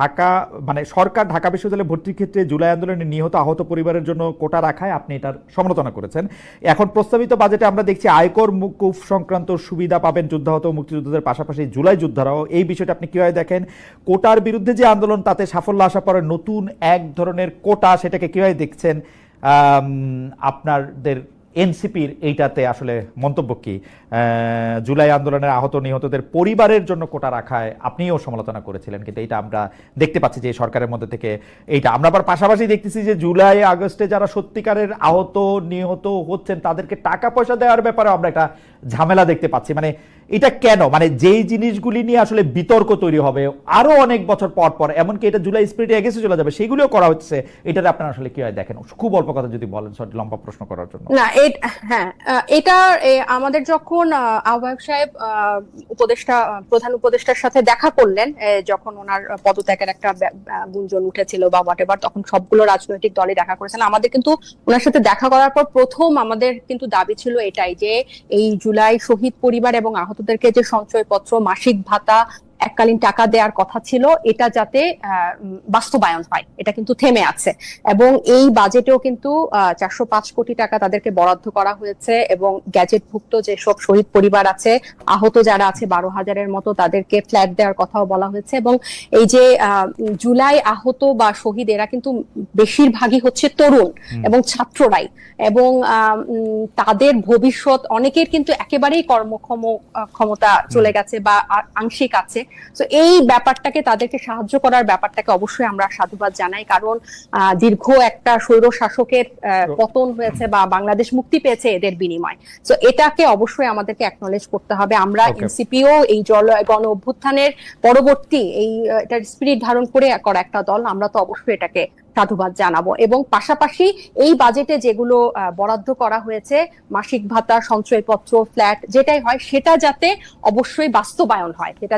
ঢাকা মানে সরকার ঢাকা বিশ্ববিদ্যালয়ে ভর্তির ক্ষেত্রে জুলাই আন্দোলনে নিহত আহত পরিবারের জন্য কোটা রাখায় আপনি এটার সমালোচনা করেছেন। এখন প্রস্তাবিত বাজেটে আমরা দেখছি আয়কর মুকুফ সংক্রান্ত সুবিধা পাবেন যুদ্ধাহত মুক্তিযোদ্ধাদের পাশাপাশি জুলাই যোদ্ধারাও। এই বিষয়টা আপনি কীভাবে দেখেন? কোটার বিরুদ্ধে যে আন্দোলন, তাতে সাফল্য আসা পরে নতুন এক ধরনের কোটা, সেটাকে কীভাবে দেখছেন আপনাদের এনসিপির এইটাতে আসলে মন্তব্য কি? জুলাই আন্দোলনের আহত নিহতদের পরিবারের জন্য কোটা রাখায় আপনিও সমালোচনা করেছিলেন, কিন্তু এটা আমরা দেখতে পাচ্ছি যে সরকারের মধ্যে থেকে এইটা। আমরা আবার পাশাপাশি দেখতেছি যে জুলাই আগস্টে যারা সত্যিকারের আহত, নিহত হচ্ছেন, তাদেরকে টাকা পয়সা দেওয়ার ব্যাপারে আমরা একটা ঝামেলা দেখতে পাচ্ছি। মানে এটা কেন? মানে যেই জিনিসগুলি নিয়ে আসলে বিতর্ক তৈরি হবে আরও অনেক বছর পর পর এমনকি এটা জুলাই স্পিরিটে এগেছে চলে যাবে সেগুলিও করা হচ্ছে। এটাতে আপনারা আসলে কি হয় দেখেন? খুব অল্প কথা যদি বলেন সরি, লম্বা প্রশ্ন করার জন্য। না হ্যাঁ এটা আমাদের যখন আহ্বায়ক সাহেব উপদেষ্টা প্রধান উপদেষ্টার সাথে দেখা করলেন যখন ওনার পদত্যাগের একটা গুঞ্জন উঠেছিল বা হোয়াট তখন সবগুলো রাজনৈতিক দলই দেখা করেছেন। আমাদের কিন্তু ওনার সাথে দেখা করার পর প্রথম আমাদের কিন্তু দাবি ছিল এটাই যে এই জুলাই শহীদ পরিবার এবং আহতদেরকে যে সঞ্চয়পত্র মাসিক ভাতা এককালীন টাকা দেওয়ার কথা ছিল এটা যাতে বাস্তবায়ন হয়। এটা কিন্তু থেমে আছে। এবং এই বাজেটেও কিন্তু চারশো পাঁচ কোটি টাকা তাদেরকে বরাদ্দ করা হয়েছে এবং গ্যাজেটভুক্ত যেসব শহীদ পরিবার আছে আহত যারা আছে বারো হাজারের মতো তাদেরকে ফ্ল্যাট দেওয়ার কথাও বলা হয়েছে। এবং এই যে জুলাই আহত বা শহীদ এরা কিন্তু বেশিরভাগই হচ্ছে তরুণ এবং ছাত্ররাই। এবং তাদের ভবিষ্যৎ অনেকের কিন্তু একেবারেই কর্মক্ষম ক্ষমতা চলে গেছে বা আংশিক আছে। তো এই ব্যাপারটাকে তাদেরকে সাহায্য করার ব্যাপারটাকে অবশ্যই আমরা সাধুবাদ জানাই। কারণ দীর্ঘ একটা স্বৈর শাসকের পতন হয়েছে বা বাংলাদেশ মুক্তি পেয়েছে এদের বিনিময়। তো এটাকে অবশ্যই আমাদেরকে অ্যাকনলেজ করতে হবে। আমরা এনসিপিও এই জল গণ অভ্যুত্থানের পরবর্তী এই এটার স্পিরিট ধারণ করে করা একটা দল আমরা তো অবশ্যই এটাকে সাধুবাদ জানাব। এবং পাশাপাশি এই বাজেটে যেগুলো বরাদ্দ করা হয়েছে মাসিক ভাতা সঞ্চয়পত্র ফ্ল্যাট যেটাই হয় সেটা যাতে অবশ্যই বাস্তবায়ন হয়। সেটা